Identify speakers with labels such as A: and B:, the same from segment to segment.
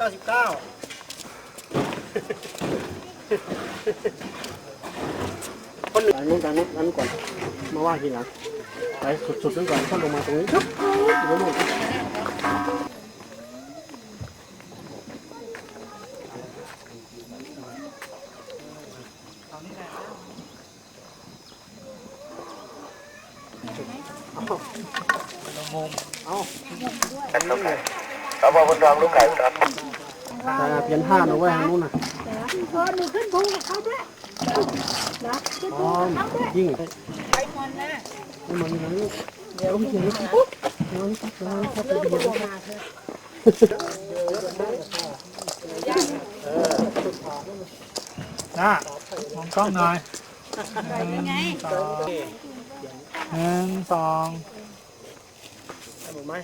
A: เก้าสิบเก้าคนหนึ่งอันนู้นอันนู้นอันนู้นก่อน มาว่าทีหลังไปสุดๆนั่นก่อนค่อยลงมาตรงนี้ครับอยู่นู่นเอา
B: สพบนรองลูกไก่ครับ
A: แต่เพียนห้านะเว้ยทางนู้นน่ะ
C: เออหนูขึ้นพุงกับเขาด้วยนะขึ้น
A: อ๋
C: พุ
A: อง
C: กับเขาด้วย
A: ยิ่ง
C: ไปมันนะ
A: มันมันเดี๋ยวเขียนปุ๊บน้องครับน้องครับเดี๋ยวเดี๋ยว
C: มาเถอะ
D: จ้ามองกล้องหน่อย
C: ยังไง
D: สองหนึ่งสอง
A: ถูกไหม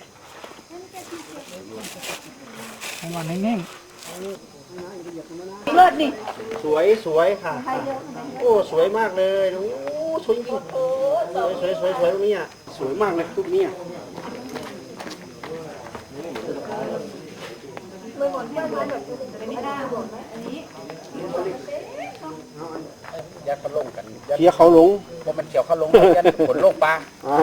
D: ให้มันนิ่ง
C: เลิศนี่
A: สวยสวยค่ะ โอ้สวยมากเลยโอ้สวยจริงสวยสวยสวยสวยตรงนี้อะสวยมากเลยทุกนี้อะ
B: ยัดเขาลงกัน
A: เพียเขาหลง
B: ว่ามันเกี่ยวเขาลงยัดผลโลกปลา
A: อ่า